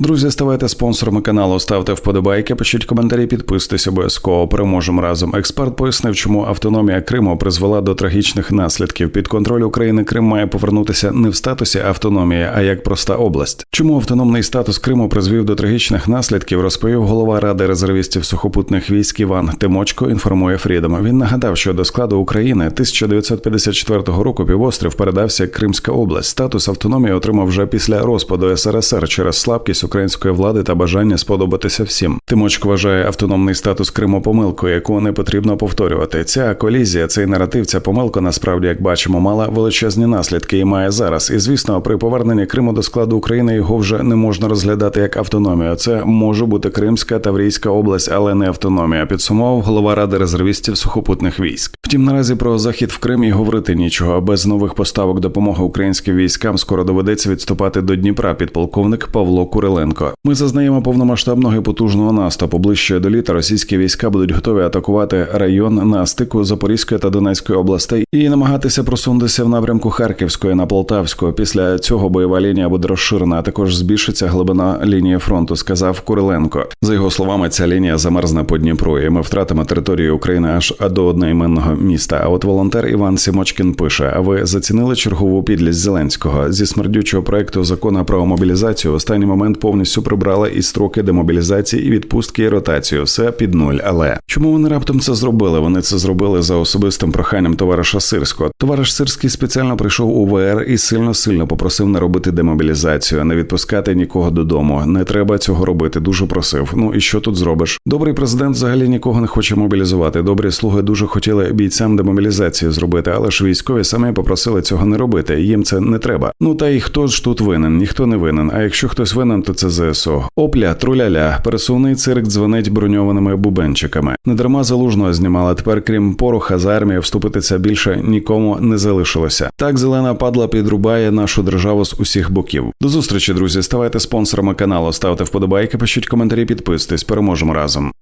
Друзі, ставайте спонсорами каналу, ставте вподобайки, пишіть коментарі, підписуйтесь обов'язково. Переможемо разом. Експерт пояснив, чому автономія Криму призвела до трагічних наслідків. Під контроль України Крим має повернутися не в статусі автономії, а як проста область. Чому автономний статус Криму призвів до трагічних наслідків, розповів голова ради резервістів сухопутних військ Іван Тимочко. Інформує Фрідом. Він нагадав, що до складу України 1954 року півострів передався Кримська область. Статус автономії отримав вже після розпаду СРСР через слабкість української влади та бажання сподобатися всім. Тимочко вважає автономний статус Криму помилкою, яку не потрібно повторювати. Ця колізія, цей наратив, ця помилка насправді, як бачимо, мала величезні наслідки і має зараз. І звісно, при поверненні Криму до складу України його вже не можна розглядати як автономію. Це може бути Кримська Таврійська область, але не автономія. Підсумував голова ради резервістів сухопутних військ. Втім, наразі про захід в Крим і говорити нічого. Без нових поставок допомоги українським військам скоро доведеться відступати до Дніпра. Підполковник Павло Куриленко. Ми зазнаємо повномасштабного і потужного наступу. Ближче до літа російські війська будуть готові атакувати район на стику Запорізької та Донецької областей і намагатися просунутися в напрямку Харківської на Полтавську. Після цього бойова лінія буде розширена, а також збільшиться глибина лінії фронту. Сказав Куриленко. За його словами, ця лінія замерзне по Дніпру, і ми втратимо територію України аж до одноіменного міста. А от волонтер Іван Сімочкін пише: А ви зацінили чергову підлість Зеленського зі смердючого проекту закону про мобілізацію? Останній момент повністю прибрали і строки демобілізації, і відпустки, і ротацію. Все під нуль. Але чому вони раптом це зробили? Вони це зробили за особистим проханням товариша Сирського. Товариш Сирський спеціально прийшов у ВР і сильно сильно попросив не робити демобілізацію, не відпускати нікого додому. Не треба цього робити. Дуже просив. Ну і що тут зробиш? Добрий президент взагалі нікого не хоче мобілізувати. Добрі слуги дуже хотіли бійцям демобілізацію зробити, але ж військові самі попросили цього не робити. Їм це не треба. Ну та й хто ж тут винен? Ніхто не винен. А якщо хтось винен, то це ЗСУ. Опля, труляля, пересувний цирк дзвонить броньованими бубенчиками. Недарма залужного знімали. Тепер, крім пороха, за армію вступитися більше нікому не залишилося. Так зелена падла підрубає нашу державу з усіх боків. До зустрічі, друзі. Ставайте спонсорами каналу, ставте вподобайки, пишіть коментарі, підписуйтесь. Переможемо разом.